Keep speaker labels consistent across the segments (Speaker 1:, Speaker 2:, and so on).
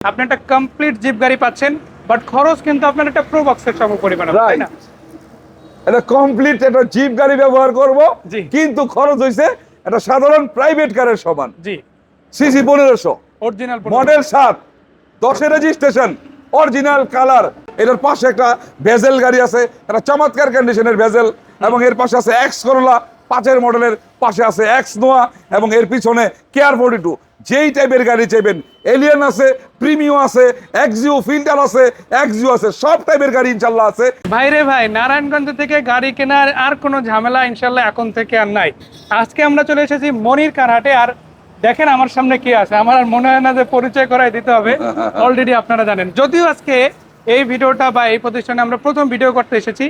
Speaker 1: আপনি একটা complete zip গাড়ি পাচ্ছেন বাট খরচ কিন্তু আপনার একটা প্রো বক্সের সম পরিমাণ তাই না?
Speaker 2: এটা কমপ্লিট একটা জিপ গাড়ি ব্যবহার করব কিন্তু খরচ হইছে একটা সাধারণ প্রাইভেট কারের সমান।
Speaker 1: জি।
Speaker 2: সিসি পনেরোশো।
Speaker 1: অরিজিনাল
Speaker 2: মডেল সাত। দশের রেজিস্ট্রেশন অরিজিনাল কালার এটার পাশে একটা ভেজেল গাড়ি আছে একটা চমৎকার কন্ডিশনের ভেজেল এবং এর পাশে আছে এক্স করোলা পাঁচের মডেলের পাশে আছে এক্স নোয়া এবং এর পিছনে কেয়ার ফোর্টি টু যেই টাইপের গাড়ি চাইবেন এলিয়ান আছে প্রিমিও আছে এক্সিও ফিল্টার আছে এক্সিও আছে সব টাইপের গাড়ি ইনশাল্লাহ আছে।
Speaker 1: ভাইরে ভাই নারায়ণগঞ্জ থেকে গাড়ি কেনার আর কোনো ঝামেলা ইনশাল্লাহ এখন থেকে আর নাই। আজকে আমরা চলে এসেছি মনির কারহাটে আর দেখেন আমার সামনে কি আছে আমার আর মনে হয় না যে পরিচয় করাই দিতে হবে অলরেডি আপনারা জানেন। যদিও আজকে এই ভিডিওটা বা এই প্রতিষ্ঠানে আমরা প্রথম ভিডিও করতে এসেছি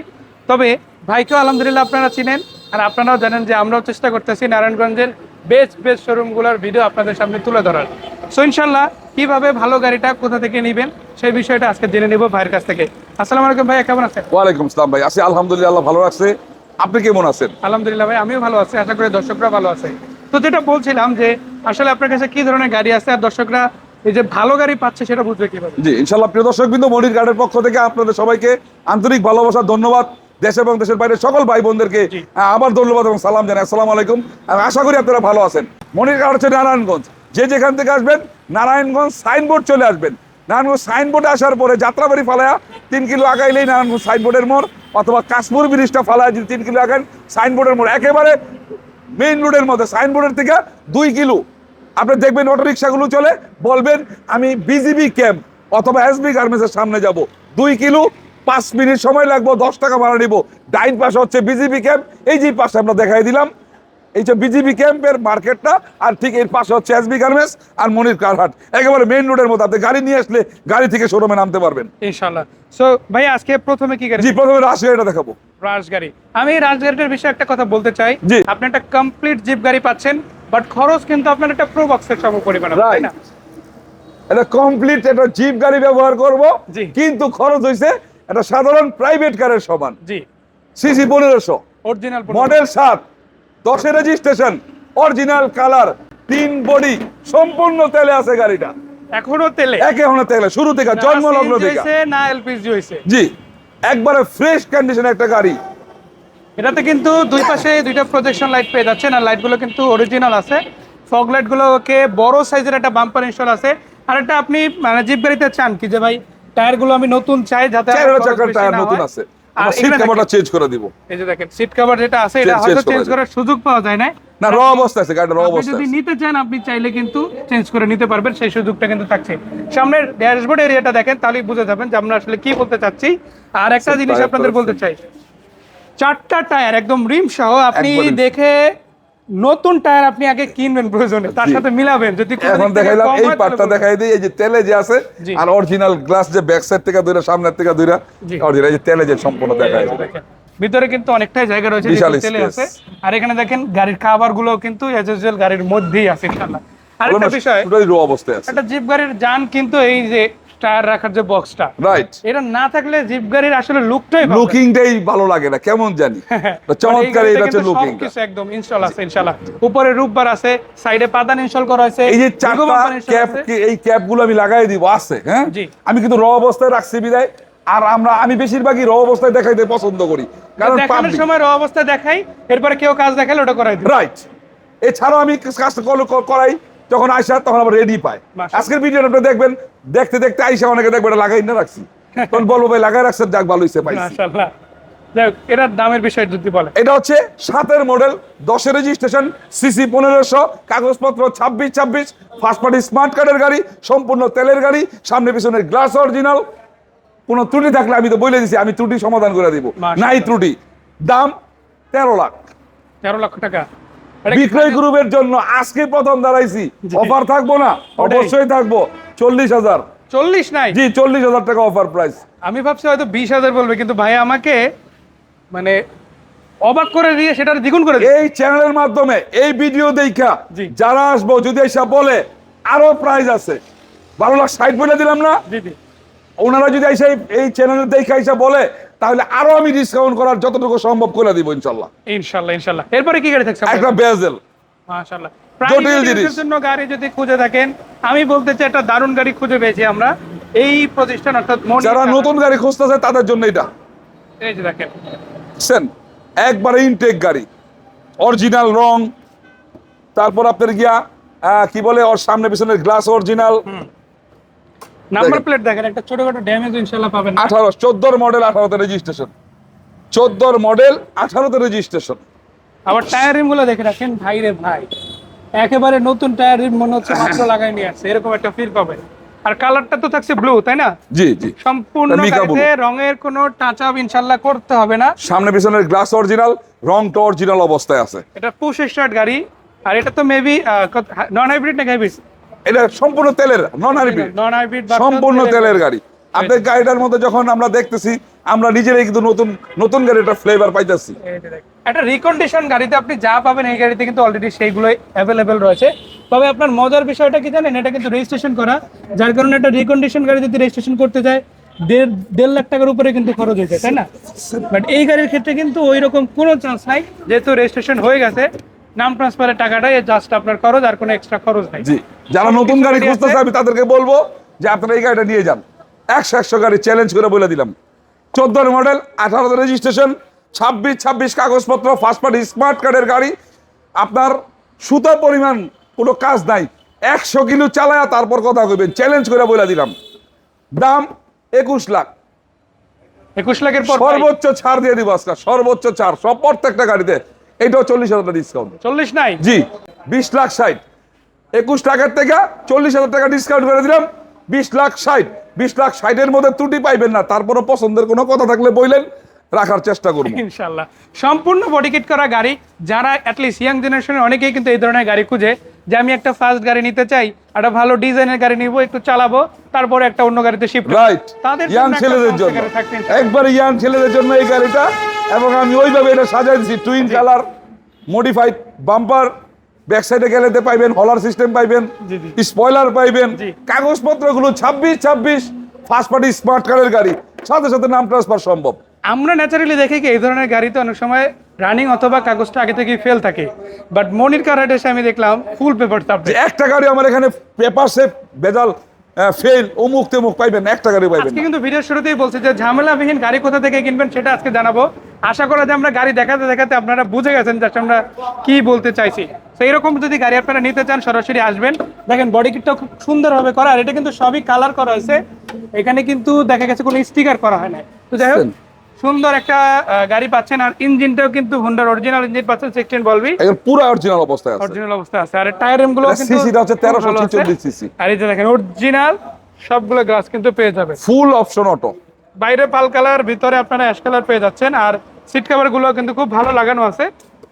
Speaker 1: তবে ভাইকেও আলহামদুলিল্লাহ আপনারা চিনেন আর আপনারাও জানেন যে আমরাও চেষ্টা করতেছি নারায়ণগঞ্জের বেস্ট বেস্ট শোরুমগুলোর ভিডিও আপনাদের সামনে তুলে ধরার। সো ইনশাল্লাহ কীভাবে ভালো গাড়িটা কোথা থেকে নেবেন সেই বিষয়টা আজকে জেনে নেব ভাইয়ের কাছ থেকে। আসসালামু আলাইকুম ভাই কেমন আছেন?
Speaker 2: ওয়ালাইকুম আসসালাম ভাই। আছি আলহামদুলিল্লাহ আল্লাহ ভালো আছে আপনি কেমন আছেন?
Speaker 1: আলহামদুলিল্লাহ ভাই আমিও ভালো আছি আশা করি দর্শকরা ভালো আছে। তো যেটা বলছিলাম যে আসলে আপনার কাছে কি ধরনের গাড়ি আছে আর দর্শকরা এই যে ভালো গাড়ি পাচ্ছে সেটা বুঝবে কীভাবে?
Speaker 2: জি ইনশাল্লাহ প্রিয় দর্শক বিন্দু মনির গার্ডের পক্ষ থেকে আপনাদের সবাইকে আন্তরিক ভালোবাসা ধন্যবাদ। দেশ এবং দেশের বাইরে সকল ভাই বোনদেরকে। আবার ধন্যবাদ এবং সালাম জানাই। আসসালামু আলাইকুম। আমি আশা করি আপনারা ভালো আছেন। মনির গার্ড হচ্ছে নারায়ণগঞ্জ। যে যেখান থেকে আসবেন নারায়ণগঞ্জ সাইনবোর্ড চলে আসবেন। নারায়ণগঞ্জ সাইনবোর্ডে আসার পরে যাত্রাবাড়ি ফালায়া তিন কিলো আগাইলেই নারায়ণগঞ্জ সাইনবোর্ডের মোড় অথবা কাশপুর ব্রিজটা ফালায় যদি তিন কিলো আগান সাইনবোর্ডের মোড়। একেবারে মেইন রোডের মধ্যে সাইনবোর্ডের থেকে দুই কিলো। আপনি দেখবেন অটো রিক্সাগুলো চলে বলবেন আমি বিজিবি ক্যাম্প অথবা এসবি গার্মেন্টসের সামনে যাব। দুই কিলো পাঁচ মিনিট সময় লাগবো দশ টাকা ভাড়া নিব। ডাইন পাশে হচ্ছে বিজিবি ক্যাম্প এই যে পাশে আমরা দেখাই দিলাম এই যে বিজিবি ক্যাম্পের মার্কেটটা আর ঠিক এর পাশে হচ্ছে এসবি গার্মেন্টস আর মনির কারহাট। একেবারে মেইন রোডের মধ্যে আপনি গাড়ি নিয়ে আসলে গাড়ি থেকে শোরুমে নামতে পারবেন।
Speaker 1: ইনশাল্লাহ। সো ভাই আজকে প্রথমে কি গাড়ি?
Speaker 2: জি প্রথমে রাশি এটা দেখাবো।
Speaker 1: রাজ গাড়ি আমি এই রাজ গাড়িটার বিষয়ে একটা কথা বলতে চাই।
Speaker 2: জি।
Speaker 1: আপনি একটা কমপ্লিট জিপ গাড়ি পাচ্ছেন বাট খরচ কিন্তু আপনার একটা প্রো বক্সের সম পরিমাণ তাই না?
Speaker 2: এটা কমপ্লিট একটা জিপ গাড়ি ব্যবহার করব
Speaker 1: জি।
Speaker 2: কিন্তু খরচ হইছে একটা সাধারণ প্রাইভেট কারের সমান।
Speaker 1: জি।
Speaker 2: সিসি পনেরোশো।
Speaker 1: অরিজিনাল
Speaker 2: মডেল সাত দশের রেজিস্ট্রেশন অরিজিনাল কালার তিন বডি সম্পূর্ণ তেলে আছে গাড়িটা।
Speaker 1: এখনও তেলে?
Speaker 2: একে হলো তেলে শুরু থেকে
Speaker 1: না
Speaker 2: জন্ম লগ্ন
Speaker 1: CNG
Speaker 2: থেকে
Speaker 1: না এলপিজি হয়েছে?
Speaker 2: জি একবারে ফ্রেশ কন্ডিশন একটা গাড়ি।
Speaker 1: এটাতে কিন্তু দুই পাশে দুইটা প্রজেকশন লাইট পেয়ে যাচ্ছেন আর লাইটগুলো কিন্তু অরিজিনাল আছে। ফগ লাইটগুলোকে বড় সাইজের একটা বাম্পার ইনস্টল আছে। আর একটা আপনি মানে জিপ গাড়িতে চান কি যে ভাই টায়ারগুলো আমি নতুন চাই যাতে
Speaker 2: চাকার টায়ার নতুন আছে। আমরা সিট
Speaker 1: এখানে
Speaker 2: চেঞ্জ করে দিব।
Speaker 1: এই যে দেখেন সিট কভার যেটা আছে এটা হয়তো চেঞ্জ করার সুযোগ পাওয়া যায় না।
Speaker 2: না র অবস্থা আছে গাড়িটা র
Speaker 1: আপনি
Speaker 2: অবস্থা
Speaker 1: যদি নিতে চান আপনি চাইলে কিন্তু চেঞ্জ করে নিতে পারবেন সেই সুযোগটা কিন্তু থাকছে। সামনের ড্যাশবোর্ড এরিয়াটা দেখেন তাহলেই বুঝে যাবেন যে আমরা আসলে কি বলতে চাচ্ছি। আর একটা জিনিস আপনাদের বলতে চাই চারটা টায়ার একদম রিম সহ আপনি দেখে নতুন টায়ার আপনি আগে কিনবেন প্রয়োজনে তার সাথে মিলাবেন। যদি
Speaker 2: এখন দেখাইলাম এই পার্টটা দেখাই দিই এই যে তেলে যে আছে আর অরিজিনাল গ্লাস যে ব্যাক সাইড থেকে দুইটা সামনের থেকে দুইটা অরিজিনাল এই যে তেলে যে সম্পূর্ণ দেখাই
Speaker 1: দেখেন, ভিতরে কিন্তু অনেকটাই জায়গা রয়েছে তেলে আছে। আর এখানে দেখেন গাড়ির খাবারগুলো কিন্তু এজ ইউজুয়াল গাড়ির মধ্যেই আছে ইনশাআল্লাহ। আরেকটা বিষয়
Speaker 2: টোটালি র অবস্থায় আছে।
Speaker 1: একটা জিপ গাড়ির যান কিন্তু এই যে টায়ার রাখার যে বক্সটা
Speaker 2: রাইট
Speaker 1: এটা না থাকলে জিপ গাড়ির আসলে লুকটাই
Speaker 2: লুকিংটাই ভালো লাগে না কেমন জানি। চমৎকার
Speaker 1: এই
Speaker 2: এটা হচ্ছে লুকিং
Speaker 1: সবকিছু একদম ইনস্টল আছে ইনশাআল্লাহ। উপরে রূপবার আছে সাইডে পাদান ইনস্টল করা আছে
Speaker 2: এই যে চারটা ক্যাপ এই ক্যাপগুলো আমি লাগাই দিব আছে হ্যাঁ? আমি কিন্তু র অবস্থায় রাখছি বিদায়। আর আমরা আমি বেশিরভাগই র অবস্থায় দেখাইতে পছন্দ করি। কারণ
Speaker 1: দেখানোর সময় র অবস্থায় দেখাই এরপরে কেউ কাজ দেখালে ওটা করাই দিই।
Speaker 2: রাইট এছাড়াও আমি কাজ করাই। যখন আইসা তখন আবার রেডি পায়। আজকের ভিডিওটা আপনি দেখবেন দেখতে দেখতে আইসা অনেকে দেখবেন এটা লাগাই না রাখছি। তখন বলব ভাই লাগাই রাখছেন যাক ভালো হয়েছে পাইছি।
Speaker 1: মাশাআল্লাহ। এটার দামের বিষয় যদি বলে
Speaker 2: এটা হচ্ছে সাতের মডেল দশের রেজিস্ট্রেশন সিসি পনেরোশো কাগজপত্র ছাব্বিশ ছাব্বিশ ফার্স্ট পার্টি স্মার্ট কার্ডের গাড়ি সম্পূর্ণ তেলের গাড়ি সামনে পিছনের গ্লাস অরিজিনাল কোনো ত্রুটি থাকলে আমি তো বলে দিছি আমি ত্রুটি সমাধান করে দিব। নাই ত্রুটি। দাম তেরো লাখ।
Speaker 1: তেরো লক্ষ টাকা।
Speaker 2: বিক্রয় গ্রুপের জন্য আজকে প্রথম দাঁড়াইছি। অফার থাকব না? অবশ্যই থাকব। চল্লিশ হাজার।
Speaker 1: চল্লিশ নাই?
Speaker 2: জি চল্লিশ হাজার টাকা অফার প্রাইস
Speaker 1: আমি ভাবছি হয়তো বিশ হাজার বলবে কিন্তু ভাই আমাকে মানে অবাক করে দিয়ে সেটার দ্বিগুণ করে
Speaker 2: এই চ্যানেলের মাধ্যমে এই ভিডিও দেখা। যারা আসব যদি এসে বলে আরও প্রাইজ আছে। বারো লাখ ষাট বলে দিলাম না? ওনারা যদি এসে এই- এই চ্যানেলে দেখা এসে বলে তাহলে আরও আমি ডিসকাউন্ট করার যতটুকু সম্ভব করে দিব ইনশাল্লাহ
Speaker 1: ইনশাল্লাহ ইনশাল্লাহ এরপরে কি গাড়ি থাকছে
Speaker 2: একটা বেজেল।
Speaker 1: মাশাআল্লাহ।
Speaker 2: জটিল জিনিস।
Speaker 1: জন্য গাড়ি যদি খুঁজে থাকেন আমি বলতে চাই একটা দারুণ গাড়ি খুঁজে পেয়েছি আমরা। এই প্রতিষ্ঠান অর্থাৎ
Speaker 2: যারা নতুন গাড়ি খুঁজতেছে তাদের জন্য এটা।
Speaker 1: এই যে দেখেন।
Speaker 2: সেন একবারে ইনটেক গাড়ি। অরিজিনাল রং। তারপর আপনার গিয়া কি বলে ওর সামনে পিছনে গ্লাস অরিজিনাল
Speaker 1: নাম্বার প্লেট দেখেন একটা ছোটখাটো ড্যামেজ ইনশাআল্লাহ পাবেন না।
Speaker 2: আঠারো চোদ্দোর মডেল আঠারোতে রেজিস্ট্রেশন চোদ্দোর মডেল আঠারোতে রেজিস্ট্রেশন
Speaker 1: আবার টায়ার রিমগুলো দেখে রাখেন ভাই রে ভাই। একেবারে নতুন টায়ার রিম মনে হচ্ছে মাত্র লাগাই নিয়ে আসছে এরকম একটা ফিল পাবেন। আর কালারটা তো থাকছে ব্লু তাই না?
Speaker 2: জি জি।
Speaker 1: সম্পূর্ণ গাড়িতে রঙের কোনো টাচ আপ ইনশাল্লাহ করতে হবে না।
Speaker 2: সামনে পিছনের গ্লাস অরিজিনাল রংটা অরিজিনাল অবস্থায় আছে।
Speaker 1: এটা পুশ স্টার্ট গাড়ি আর এটা তো মেবি নন হাইব্রিড নাকি হাইব্রিড
Speaker 2: এটা সম্পূর্ণ তেলের নন হাইব্রিড
Speaker 1: নন হাইব্রিড
Speaker 2: সম্পূর্ণ তেলের গাড়ি। আপনার গাড়িটার মধ্যে যখন আমরা দেখতেছি আমরা নিজেরাই কিন্তু নতুন নতুন গাড়িটা ফ্লেভার পাইতেছি।
Speaker 1: একটা রিকন্ডিশন গাড়িতে আপনি যা পাবেন এই গাড়িতে কিন্তু অলরেডি সেইগুলোই অ্যাভেলেবেল রয়েছে। তবে আপনার মজার বিষয়টা কি জানেন? এটা কিন্তু রেজিস্ট্রেশন করা যার কারণে একটা রিকন্ডিশন গাড়ি যদি রেজিস্ট্রেশন করতে যায় দেড় দেড় লাখ টাকার উপরে কিন্তু খরচ হয়েছে তাই না? বাট এই গাড়ির ক্ষেত্রে কিন্তু ওই রকম কোনো চান্স নাই যেহেতু রেজিস্ট্রেশন হয়ে গেছে। নাম ট্রান্সফারের টাকাটাই জাস্ট আপনার খরচ আর কোনো এক্সট্রা খরচ নাই।
Speaker 2: জি যারা নতুন গাড়ি। খুঁজতেছে আমি তাদেরকে বলব যে আপনারা এই গাড়িটা নিয়ে যান। একশো একশো গাড়ি চ্যালেঞ্জ করে বলে দিলাম। চোদ্দোর মডেল আঠারোতে রেজিস্ট্রেশন ছাব্বিশ ছাব্বিশ কাগজপত্র ফার্স্ট পার্টি স্মার্ট কার্ডের গাড়ি। আপনার সুতার পরিমাণ কোনো কাজ নাই। একশো কিলো চালায়া তারপর কথা কইবেন চ্যালেঞ্জ করে বলে দিলাম। দাম একুশ লাখ।
Speaker 1: একুশ লাখের পর
Speaker 2: সর্বোচ্চ ছাড় দিয়ে দিব আজকে সর্বোচ্চ ছাড় সব প্রত্যেকটা গাড়িতে। এটাও চল্লিশ হাজার ডিসকাউন্ট
Speaker 1: চল্লিশ নাই?
Speaker 2: জি বিশ লাখ ষাট। একুশ টাকার থেকে চল্লিশ হাজার টাকা ডিসকাউন্ট করে দিলাম। বিশ লাখ ষাট। বিশ লাখ ষাটের মধ্যে ত্রুটি পাইবেন না। তারপরে পছন্দের কোনো কথা থাকলে বললেন রাখার চেষ্টা করব।
Speaker 1: ইনশাল্লাহ সম্পূর্ণ বডি কিট করা গাড়ি যারা অ্যাটলিস্ট ইয়াং জেনারেশনের অনেকেই কিন্তু এই ধরনের গাড়ি খুঁজে যে আমি একটা ফার্স্ট গাড়ি নিতে চাই একটা ভালো ডিজাইনের গাড়ি নিব একটু চালাবো তারপরে একটা অন্য গাড়িতে শিফট
Speaker 2: রাইট
Speaker 1: তাদের
Speaker 2: ইয়াং ছেলেদের জন্য। একবার ইয়াং ছেলেদের জন্য এই গাড়িটা এবং আমি ওইভাবে এটা সাজাই দিচ্ছি twin colour modified bumper back সাইডে গেলেতে পাইবেন হলার সিস্টেম পাইবেন। স্পয়লার পাইবেন। কাগজপত্রগুলো ছাব্বিশ ছাব্বিশ ফার্স্ট পার্টি স্মার্ট কারের গাড়ি। সাথে সাথে নাম ট্রান্সফার সম্ভব।
Speaker 1: আমরা ন্যাচারালি দেখি কি এই ধরনের গাড়িতে অনেক সময় রানিং অথবা কাগজটা আগে থেকেই ফেল থাকে। বাট মনির কার এসে আমি দেখলাম ফুল পেপার
Speaker 2: একটা গাড়ি আমার এখানে পেপার সেফ বেজাল ফেল অমুক তেমুক পাইবেন এক গাড়ি পাইবেন
Speaker 1: কিন্তু ভিডিও শুরুতেই বলছি যে ঝামেলাবিহীন গাড়ি কোথা থেকে কিনবেন সেটা আজকে জানাব। আশা করা যে আমরা গাড়ি দেখাতে দেখাতে আপনারা বুঝে গেছেন যে আমরা কি বলতে চাইছি। তো এরকম যদি গাড়ি আপনারা নিতে চান সরাসরি আসবেন। দেখেন বডি কিটটা খুব সুন্দরভাবে করা আর এটা কিন্তু সবই কালার করা হয়েছে। এখানে কিন্তু দেখা গেছে কোনো স্টিকার করা হয় না তো যাই হোক সুন্দর একটা গাড়ি পাচ্ছেন আর ইঞ্জিনটাও কিন্তু হোন্ডার অরিজিনাল ইঞ্জিন পাচ্ছেন সেকশন বলবি।
Speaker 2: একদম পুরো অরিজিনাল অবস্থায় আছে।
Speaker 1: অরিজিনাল অবস্থায় আছে। আর টায়ার
Speaker 2: রিমগুলো
Speaker 1: কিন্তু
Speaker 2: CC হচ্ছে 1346 সিসি
Speaker 1: আর এই যে দেখেন অরিজিনাল সবগুলো গ্লাস কিন্তু পেয়ে যাবে
Speaker 2: ফুল অপশন অটো
Speaker 1: বাইরে পাল কালার ভিতরে আপনারা অ্যাশ কালার পেয়ে যাচ্ছেন। আর সিট কভারগুলো কিন্তু খুব ভালো লাগানো আছে।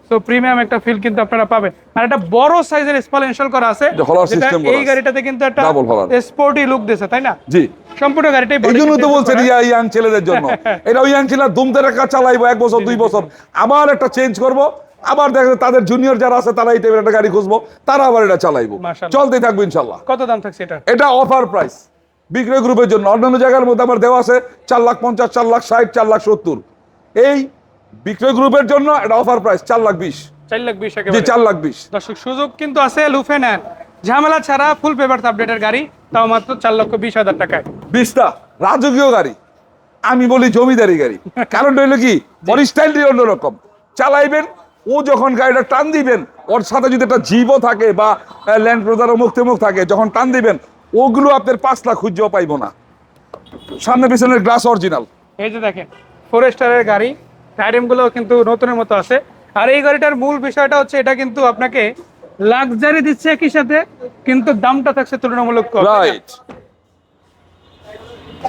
Speaker 1: সো প্রিমিয়াম একটা ফিল কিন্তু আপনারা পাবেন। আর একটা বড় সাইজের স্পল ইনস্টল করা আছে এই গাড়িটাতে কিন্তু একটা স্পোর্টি লুক দিয়েছে তাই না?
Speaker 2: জি।
Speaker 1: সম্পূর্ণ গাড়িটাই
Speaker 2: এই জন্য তো বলছেন ইয়া ইয়াং ছেলেদের জন্য। এটা ওই ইয়াং ছেলেরা দুমতে রাখা চালাইবো এক বছর দুই বছর। আবার একটা চেঞ্জ করব। আবার দেখা তাদের জুনিয়র যারা আছে তারা এই টাইপের একটা গাড়ি খুঁজবো। তারা আবার এটা চালাইবো। চলতেই থাকব ইনশাল্লাহ
Speaker 1: কত দাম থাকছে এটা
Speaker 2: এটা অফার প্রাইস বিক্রয় গ্রুপের জন্য। অন্যান্য জায়গার মধ্যে আমার দেওয়া আছে চার লাখ পঞ্চাশ চার লাখ ষাট চার লাখ সত্তর। এই বিক্রয় গ্রুপের জন্য এটা অফার প্রাইস চার লাখ বিশ।
Speaker 1: চার লাখ বিশ
Speaker 2: জি চার লাখ বিশ।
Speaker 1: দর্শক সুযোগ কিন্তু আছে লুফে নেন। ঝামেলা ছাড়া ফুল পেপার আপডেটের গাড়ি তাও মাত্র চার লক্ষ বিশ হাজার টাকায়।
Speaker 2: বিশটা রাজকীয় গাড়ি। আমি বলি জমিদারি গাড়ি। কারণ হইল কি? ওর স্টাইলটি অন্যরকম। চালাইবেন ও যখন গাড়িটা টান দিবেন ওর সাথে যদি একটা জিপও থাকে বা ল্যান্ড ক্রুজার মুখ মুখ থাকে যখন টান দিবেন ওগুলো আপনার পাঁচ লাখ খুঁজেও পাইবো না। সামনে পিছনের গ্লাস অরিজিনাল
Speaker 1: এই যে দেখেন ফোরেস্টারের গাড়ি টায়ারিমগুলো কিন্তু নতুনের মতো আছে। আর এই গাড়িটার মূল বিষয়টা হচ্ছে এটা কিন্তু আপনাকে লাক্সারি দিচ্ছে একই সাথে কিন্তু দামটা থাকছে তুলনামূলক কম।
Speaker 2: রাইট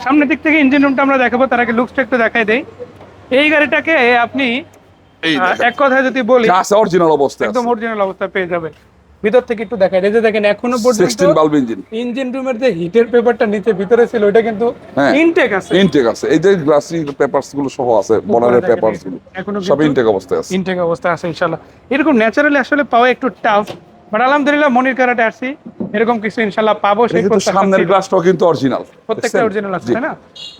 Speaker 1: সামনের দিক থেকে ইঞ্জিন রুমটা আমরা দেখাবো তার আগে লুকসটা একটু দেখাই দেই। এই গাড়িটাকে আপনি এক কথায় যদি বলি
Speaker 2: অরিজিনাল অবস্থা
Speaker 1: একদম অরিজিনাল অবস্থা পেয়ে যাবে ভিতর থেকে একটু দেখাই। এই যে দেখেন এখনও পর্যন্ত
Speaker 2: বাল্ব ইঞ্জিন
Speaker 1: ইঞ্জিন রুমের যে হিটের পেপারটা নিচে ভিতরে ছিল ওটা কিন্তু
Speaker 2: হ্যাঁ।
Speaker 1: ইনটেক আছে।
Speaker 2: ইনটেক আছে। এই যে গ্লাসি পেপারসগুলো সহ আছে বনারের
Speaker 1: পেপারসগুলো।
Speaker 2: সব ইনটেক অবস্থায় আছে।
Speaker 1: ইনটেক অবস্থা আছে ইনশাল্লাহ এরকম ন্যাচারালি আসলে পাওয়া একটু টাফ বাট আলহামদুলিল্লাহ মনির কারাটে আসছি। এরকম কিছু ইনশাল্লাহ পাবো সেই প্রত্যাশা
Speaker 2: সামনের। গ্লাসটাও কিন্তু অরিজিনাল
Speaker 1: প্রত্যেকটা অরিজিনাল আছে তাই না?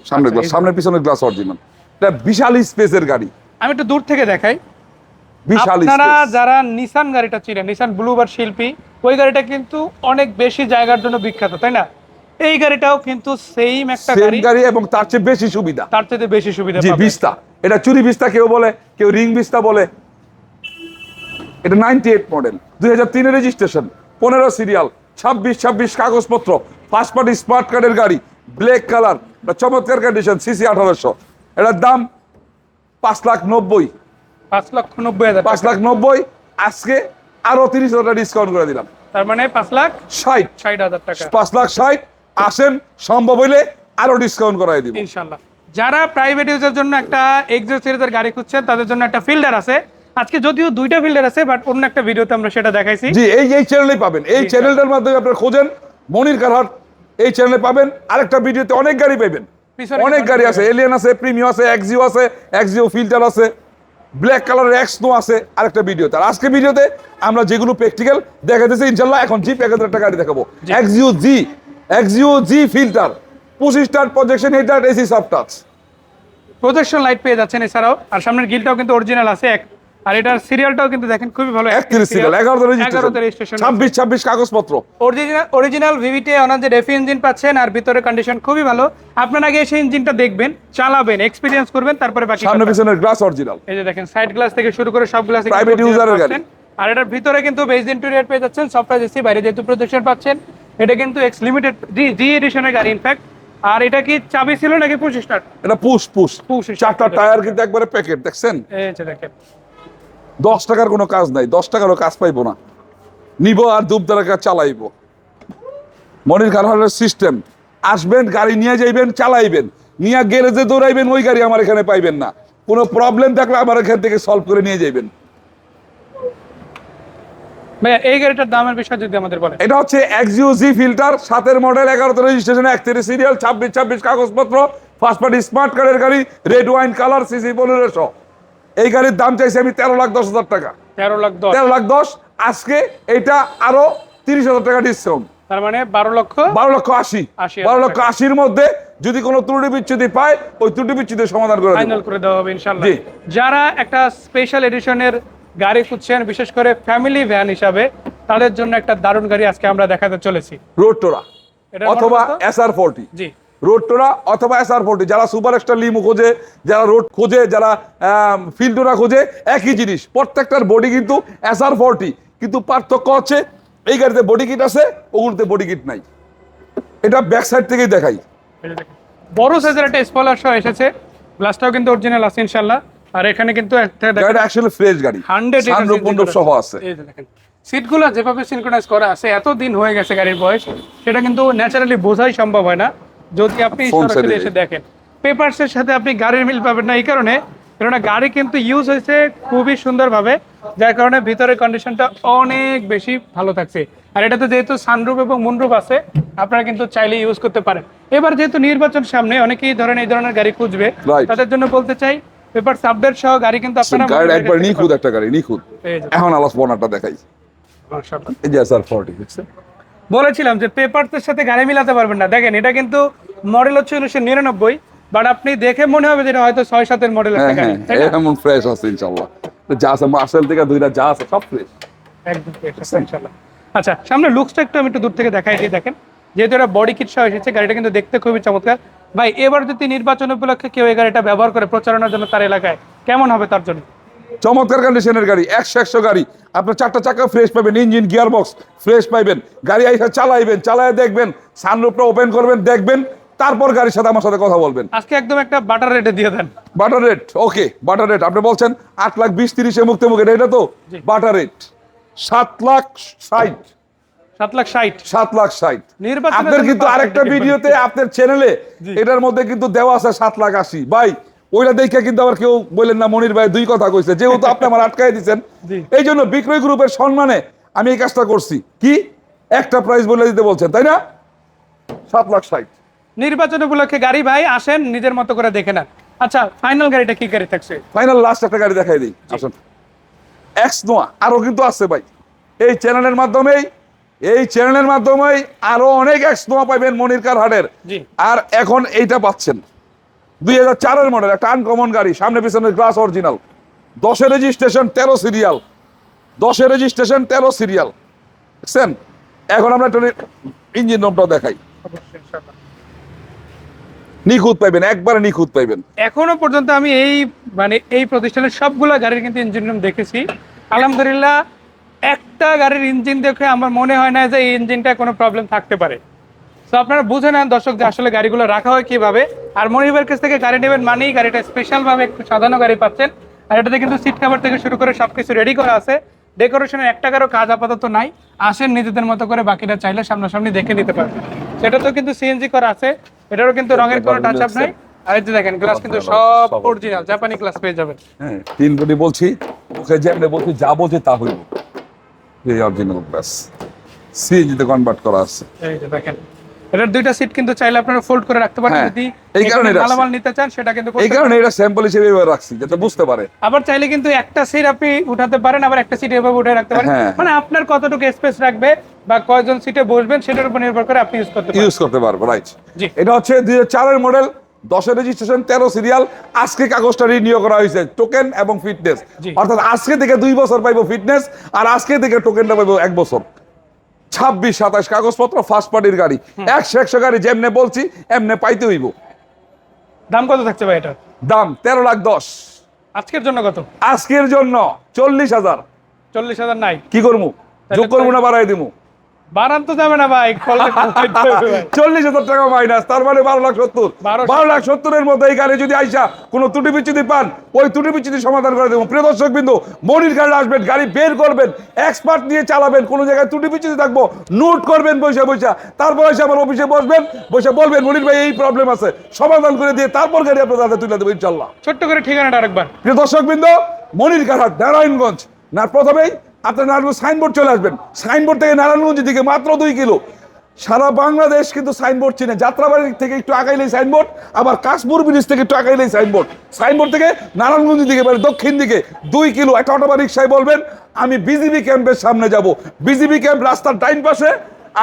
Speaker 2: সামনের
Speaker 1: আচ্ছা,
Speaker 2: গ্লাস সামনের পিছনের গ্লাস অরিজিনাল এটা বিশাল স্পেসের গাড়ি।
Speaker 1: আমি একটু দূর থেকে দেখাই। আপনারা যারা নিসান গাড়িটা চিনেন নিসান ব্লুবার শিল্পী ওই গাড়িটা কিন্তু অনেক বেশি জায়গার জন্য বিখ্যাত তাই না? এই গাড়িটাও কিন্তু সেম একটা গাড়ি।
Speaker 2: গাড়ি এবং তার চেয়ে বেশি সুবিধা।
Speaker 1: তার থেকে বেশি সুবিধা
Speaker 2: জি বিস্তা এটা চুরি বিস্তা কেউ বলে কেউ রিং বিস্তা বলে। এটা নাইনটি এইট মডেল দুই হাজার তিনের রেজিস্ট্রেশন পনেরো সিরিয়াল ছাব্বিশ ছাব্বিশ কাগজপত্র ফার্স্ট পার্টি স্মার্ট কার্ডের গাড়ি ব্ল্যাক কালার চমৎকার কন্ডিশন সিসি আঠারোশো। এটার দাম পাঁচ লাখ নব্বই।
Speaker 1: পাঁচ লক্ষ নব্বই হাজার
Speaker 2: পাঁচ লাখ নব্বই আজকে আরও তিরিশ হাজার ডিসকাউন্ট করে দিলাম।
Speaker 1: তার মানে পাঁচ লাখ
Speaker 2: ষাট।
Speaker 1: ষাট হাজার টাকা।
Speaker 2: পাঁচ লাখ ষাট আসেন সম্ভব হইলে আরও ডিসকাউন্ট করাই দিব।
Speaker 1: ইনশাল্লাহ যারা প্রাইভেট ইউজের জন্য একটা এক্সো সিরিজের গাড়ি খুঁজছেন তাদের জন্য একটা ফিল্ডার আছে। আজকে যদিও দুইটা ফিল্ডার আছে বাট অন্য একটা ভিডিওতে আমরা সেটা দেখাইছি।
Speaker 2: জি এই এই চ্যানেলেই পাবেন। এই চ্যানেলটার মাধ্যমে আপনারা খোঁজেন মনির কারহাট এই চ্যানেলে পাবেন। আরেকটা ভিডিওতে অনেক গাড়ি পাবেন অনেক গাড়ি আছে এলিয়ান আছে প্রিমিও আছে এক্সিও আছে এক্সিও ফিল্টার আছে। ব্ল্যাক কালারের এক্স নো আছে আরেকটা ভিডিওতে আর আজকে ভিডিওতে আমরা যেগুলো প্র্যাকটিক্যাল দেখাতেছি ইনশাল্লাহ এখন জি এক একটা গাড়ি দেখাবো। Axio G Axio G Fielder পঁচিশ টার projection heater AC soft touch
Speaker 1: projection light পেয়ে যাচ্ছেন এছাড়াও। আর সামনের গিলটাও কিন্তু অরিজিনাল আছে এক আর এটার সিরিয়ালটাও কিন্তু দেখেন খুবই ভালো।
Speaker 2: একত্রিশ সিরিয়াল এগারোতে রেজিস্ট্রেশন ছাব্বিশ ছাব্বিশ কাগজপত্র।
Speaker 1: অরিজিনাল অরিজিনাল ভিভিটি ওনার যে রেফি ইঞ্জিন পাচ্ছেন আর ভিতরে কন্ডিশন খুবই ভালো। আপনার আগে এসে ইঞ্জিনটা দেখবেন চালাবেন এক্সপিরিয়েন্স করবেন তারপরে বাকি
Speaker 2: সামনে পিছনের গ্লাস অরিজিনাল
Speaker 1: এই যে দেখেন সাইড গ্লাস থেকে শুরু করে সব গ্লাস
Speaker 2: user এর গাড়ি।
Speaker 1: আর এটার ভিতরে কিন্তু বেজ ইন্টেরিয়র পেয়ে যাচ্ছেন সফটওয়্যার এসি বাইরে যেহেতু প্রজেকশন পাচ্ছেন। এটা কিন্তু এক্স লিমিটেড জি এডিশনের গাড়ি ইনফ্যাক্ট আর এটা কি চাবি ছিল নাকি পঁচিশ স্টার্ট
Speaker 2: এটা পুশ পুশ
Speaker 1: Push
Speaker 2: চারটা টায়ার কিন্তু একবারে প্যাকেট দেখছেন?
Speaker 1: এই যে দেখেন।
Speaker 2: দশ টাকার কোনো কাজ নাই দশ টাকারও কাজ পাইবো না। নিব আর দুপ টাকা চালাইবো। মনির কারহারের সিস্টেম আসবেন গাড়ি নিয়ে যাইবেন চালাইবেন। নিয়ে গ্যারেজে দৌড়াইবেন ওই গাড়ি আমার এখানে পাইবেন না। কোনো প্রবলেম থাকলে আমার এখান থেকে সলভ করে নিয়ে যাইবেন।
Speaker 1: ভাইয়া এই গাড়িটার দামের বিষয় যদি আমাদের বলেন।
Speaker 2: এটা হচ্ছে এক্সিও জি ফিল্টার সাতের মডেল এগারোতে রেজিস্ট্রেশন একত্রিশ সিরিয়াল ছাব্বিশ ছাব্বিশ কাগজপত্র ফার্স্ট পার্টি স্মার্ট কার্ডের গাড়ি রেড ওয়াইন কালার সিসি পনেরোশো। এই গাড়ির দাম চাইছি আমি তেরো লাখ দশ হাজার টাকা।
Speaker 1: তেরো লাখ দশ।
Speaker 2: তেরো লাখ দশ আজকে এটা আরও তিরিশ হাজার টাকা ডিসকাউন্ট
Speaker 1: তার মানে বারো লক্ষ?
Speaker 2: বারো লক্ষ আশি। বারো লক্ষ আশির মধ্যে যদি কোনো ত্রুটি বিচ্ছুতি পায় ওই ত্রুটি বিচ্ছুতির সমাধান করে
Speaker 1: ফাইনাল করে দেওয়া হবে ইনশাল্লাহ যারা একটা স্পেশাল এডিশনের গাড়ি খুঁজছেন বিশেষ করে ফ্যামিলি ভ্যান হিসাবে তাদের জন্য একটা দারুণ গাড়ি আজকে আমরা দেখাতে চলেছি।
Speaker 2: রোড টোরা অথবা S R forty
Speaker 1: G.
Speaker 2: Road tourer অথবা এস আর ফোরটি যারা সুপার এক্সট্রা লিমু খোঁজে যারা রোড খোঁজে যারা ফিল্ডোরা খোঁজে একই জিনিস প্রত্যেকটার বডি কিন্তু এস আর ফোরটি কিন্তু পার্থক্য হচ্ছে এই গাড়িতে বডি কিট আছে ওগুলোতে বডি কিট নাই। এটা ব্যাক সাইড থেকেই দেখাই।
Speaker 1: বড় সাইজের একটা স্পলার সহ এসেছে গ্লাসটাও কিন্তু অরিজিনাল আছে ইনশাল্লাহ আর এখানে কিন্তু একটা
Speaker 2: অ্যাকচুয়ালি ফ্রেশ গাড়ি
Speaker 1: হান্ড্রেড
Speaker 2: মণ্ডপ সহ আছে।
Speaker 1: সিটগুলো যেভাবে সিনক্রোনাইজ করা আছে এত দিন হয়ে গেছে গাড়ির বয়স সেটা কিন্তু ন্যাচারালি বোঝাই সম্ভব হয় না। যদি আপনি সরাসরি এসে দেখেন পেপারসের সাথে আপনি গাড়ির মিল পাবেন না। এই কারণে কেননা গাড়ি কিন্তু ইউজ হয়েছে খুবই সুন্দরভাবে যার কারণে ভিতরের কন্ডিশনটা অনেক বেশি ভালো থাকছে। আর এটাতে যেহেতু সানরুফ এবং মুনরুফ আছে আপনারা কিন্তু চাইলে ইউজ করতে পারেন। এবার যেহেতু নির্বাচন সামনে অনেকেই ধরেন এই ধরনের গাড়ি খুঁজবে। তাদের জন্য বলতে চাই পেপার আপডেট সহ গাড়ি কিন্তু আপনারা
Speaker 2: গাড়ি একবার নিখুঁত একটা গাড়ি নিখুঁত। এখন আলাস বনারটা দেখাই। এই যে স্যার ফর্টি দেখছেন
Speaker 1: বলেছিলাম যে পেপারসের সাথে গাড়ি মিলাতে পারবেন না। দেখেন এটা কিন্তু মডেল হচ্ছে উনিশশো নিরানব্বই বাট আপনি দেখে মনে হবে যেটা হয়তো ছয় সাতের মডেল
Speaker 2: হ্যাঁ
Speaker 1: একটা গাড়ি
Speaker 2: হ্যাঁ? এমন ফ্রেশ আছে ইনশাল্লাহ যা আছে মার্শাল থেকে দুইটা যা আছে সব ফ্রেশ
Speaker 1: একদম fresh আছে, ইনশাল্লাহ। আচ্ছা সামনে লুকসটা একটু আমি একটু দূর থেকে দেখাই দিই দেখেন যেহেতু এটা বডি কিট সহ এসেছে গাড়িটা কিন্তু দেখতে খুবই চমৎকার। ভাই এবার যদি নির্বাচন উপলক্ষে কেউ এই গাড়িটা ব্যবহার করে প্রচারণার জন্য তার এলাকায় কেমন হবে তার জন্য?
Speaker 2: চমৎকার কন্ডিশনের গাড়ি একশো একশো গাড়ি। আপনার চারটা চাকা ফ্রেশ পাবেন ইঞ্জিন গিয়ার বক্স ফ্রেশ পাইবেন। গাড়ি আইসা চালাইবেন চালায় দেখবেন সানরুফটা ওপেন করবেন দেখবেন তারপর গাড়ির সাথে আমার সাথে কথা বলবেন।
Speaker 1: আজকে একদম একটা বাটার রেটে দিয়ে দেন।
Speaker 2: Better rate okay better rate আপনি বলছেন আট লাখ বিশ তিরিশে মুক্তে মুখে এটা তো বাটার রেট সাত লাখ ষাট।
Speaker 1: সাত লাখ ষাট।
Speaker 2: সাত লাখ ষাট।
Speaker 1: নির্বাচনের
Speaker 2: আপনার কিন্তু আরেকটা ভিডিওতে আপনার চ্যানেলে এটার মধ্যে কিন্তু দেওয়া আছে সাত লাখ আশি। ভাই ওইটা দেখে কিন্তু আবার কেউ বললেন না মনির ভাই দুই কথা কইছে। যেহেতু আপনি আমার আটকাই দিচ্ছেন এই জন্য বিক্রয় গ্রুপের সম্মানে আমি এই কাজটা করছি। কি? একটা প্রাইস বলে দিতে বলছেন তাই না? সাত লাখ ষাট।
Speaker 1: নির্বাচন উপলক্ষে গাড়ি ভাই আসেন নিজের মতো করে দেখে নেন। আচ্ছা ফাইনাল গাড়িটা কি গাড়ি থাকছে?
Speaker 2: ফাইনাল লাস্ট একটা গাড়ি দেখাই দিই আসুন। এক্স নোয়া আরও কিন্তু আছে ভাই। এই চ্যানেলের মাধ্যমেই এই চ্যানেলের মাধ্যমেই আরও অনেক এক্স নোয়া পাইবেন মনির কার হাটের আর এখন এইটা পাচ্ছেন। দুই হাজার চারের মডেল একটা আনকমন গাড়ি, সামনে পিছনে গ্লাস অরিজিনাল দশের রেজিস্ট্রেশন তেরো সিরিয়াল দশের রেজিস্ট্রেশন তেরো সিরিয়াল দেখছেন? এখন আমরা একটা ইঞ্জিন নম্বর দেখাই। নিখুঁত পাইবেন, একবারে নিখুঁত পাইবেন।
Speaker 1: এখনও পর্যন্ত আমি এই মানে এই প্রতিষ্ঠানের সবগুলো গাড়ির কিন্তু ইঞ্জিন রুম দেখেছি। আলহামদুলিল্লাহ, একটা গাড়ির ইঞ্জিন দেখে আমার মনে হয় না যে এই ইঞ্জিনটা কোনো প্রবলেম থাকতে পারে। তো আপনারা বুঝে নেন দর্শক যে আসলে গাড়িগুলো রাখা হয় কীভাবে। আর মনিবের কাছ থেকে গাড়ি নেবেন মানেই গাড়িটা স্পেশাল ভাবে একটু সাজানো গাড়ি পাচ্ছেন। আর এটাতে কিন্তু সিট কভার থেকে শুরু করে সবকিছু রেডি করা আছে। ডেকোরেশনের এক টাকারও কাজ আপাতত নাই। আসেন নিজেদের মতো করে বাকিটা চাইলে সামনাসামনি দেখে নিতে পারবেন। সেটা তো কিন্তু সিএনজি করা আছে। এটারও কিন্তু রঙের কোনো টাচ আপ নাই। আর এই যে দেখেন গ্লাস কিন্তু সব অরিজিনাল জাপানি গ্লাস পেয়ে যাবেন।
Speaker 2: হ্যাঁ তিন কোটি বলছি মুখে যেমনি বলছি যা বলছি তা হইব। এই অরিজিনাল ব্যাস সিএনজিতে কনভার্ট করা আছে।
Speaker 1: এই যে দেখেন এটার দুইটা সিট কিন্তু চাইলে আপনারা ফোল্ড করে রাখতে পারেন
Speaker 2: হ্যাঁ,
Speaker 1: যদি
Speaker 2: এই কারণে।
Speaker 1: মালামাল নিতে চান সেটা কিন্তু
Speaker 2: এই কারণে এটা স্যাম্পল হিসেবে এবার রাখছি যাতে বুঝতে পারে।
Speaker 1: আবার চাইলে কিন্তু একটা সিট আপনি উঠাতে পারেন আবার একটা সিট এভাবে উঠে রাখতে পারেন।
Speaker 2: হ্যাঁ।
Speaker 1: মানে আপনার কতটুকু স্পেস রাখবে বা কয়জন সিটে বসবেন সেটার উপর নির্ভর করে আপনি ইউজ করতে
Speaker 2: ইউজ করতে পারব রাইট
Speaker 1: জি।
Speaker 2: এটা হচ্ছে দুই চারের মডেল দশের রেজিস্ট্রেশন তেরো সিরিয়াল আজকে কাগজটা রিনিউ করা হয়েছে টোকেন এবং ফিটনেস অর্থাৎ আজকে থেকে দুই বছর পাইবো ফিটনেস আর আজকে থেকে টোকেনটা পাইবো এক বছর। ছাব্বিশ সাতাশ কাগজপত্র ফার্স্ট পার্টির গাড়ি। একশো একশো গাড়ি যেমনে বলছি এমনে পাইতে হইব।
Speaker 1: দাম কত থাকছে ভাই এটা
Speaker 2: দাম তেরো লাখ দশ।
Speaker 1: আজকের জন্য কত?
Speaker 2: আজকের জন্য চল্লিশ হাজার।
Speaker 1: চল্লিশ হাজার নাই।
Speaker 2: কি করব? যোগ করব না বাড়াই দিবো?
Speaker 1: বাড়ান তো যাবে না ভাই।
Speaker 2: চল্লিশ হাজার টাকা মাইনাস তার মানে বারো লাখ সত্তর। বারো লাখ সত্তরের মধ্যে এই গাড়ি যদি আইসা কোনো ত্রুটি বিচ্ছুতি পান ওই ত্রুটি বিচ্ছুতি সমাধান করে দেবো। প্রিয় দর্শক বিন্দু মনির গাড়ি আসবেন গাড়ি বের করবেন এক্সপার্ট নিয়ে চালাবেন কোনো জায়গায় ত্রুটি বিচ্ছুতি থাকব নোট করবেন বৈশা বৈশা তারপর এসে আমার অফিসে বসবেন বসে বলবেন মনির ভাই এই প্রবলেম আছে। সমাধান করে দিয়ে তারপর গাড়ি আপনার হাতে তুলে দেবো ইনশাল্লাহ।
Speaker 1: ছোট্ট করে ঠিকানাটা আরেকবার।
Speaker 2: প্রিয় দর্শক বৃন্দ মনির কারহাট নারায়ণগঞ্জ। না প্রথমেই আপনার নারায়ণগঞ্জ সাইনবোর্ড চলে আসবেন। সাইনবোর্ড থেকে নারায়ণগঞ্জের দিকে মাত্র দুই কিলো। সারা বাংলাদেশ কিন্তু সাইনবোর্ড চিনে। যাত্রাবাড়ি থেকে একটু আগাইলেই সাইনবোর্ড, আবার কাশপুর ব্রিজ থেকে একটু আগাইলেই সাইনবোর্ড। সাইনবোর্ড থেকে নারায়ণগঞ্জের দিকে মানে দক্ষিণ দিকে দুই কিলো। একটা অটোবা রিক্সায় বলবেন, আমি বিজিবি ক্যাম্পের সামনে যাব। বিজিবি ক্যাম্প রাস্তার ডাইন পাশে,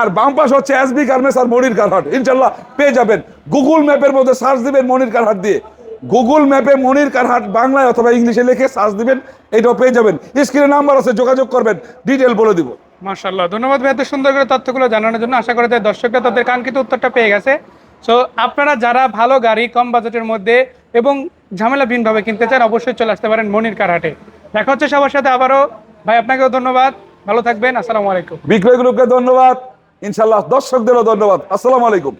Speaker 2: আর বাম পাশে হচ্ছে এসবি গার্মেন্টস আর মনির কারহাট ইনশাল্লাহ পেয়ে যাবেন। গুগল ম্যাপের মধ্যে সার্চ দিবেন মনির কারহাট দিয়ে। গুগল ম্যাপে মনির কারহাট বাংলায় অথবা ইংলিশে লিখে সার্চ দিবেন এটাও পেয়ে যাবেন। স্ক্রিনে নাম্বার আছে যোগাযোগ করবেন ডিটেল বলে দিব।
Speaker 1: মাশাল্লাহ ধন্যবাদ ভাই এত সুন্দর করে তথ্যগুলো জানানোর জন্য। আশা করি যে দর্শকরা তাদের কাঙ্ক্ষিত উত্তরটা পেয়ে গেছে। সো আপনারা যারা ভালো গাড়ি কম বাজেটের মধ্যে এবং ঝামেলাবিহীনভাবে কিনতে চান অবশ্যই চলে আসতে পারেন মনির কারহাটে। দেখা হচ্ছে সবার সাথে আবারও। ভাই আপনাকেও ধন্যবাদ। ভালো থাকবেন আসসালামু আলাইকুম।
Speaker 2: বিক্রয় গ্রুপকে ধন্যবাদ। ইনশাল্লাহ দর্শকদেরও ধন্যবাদ। আসসালামু আলাইকুম।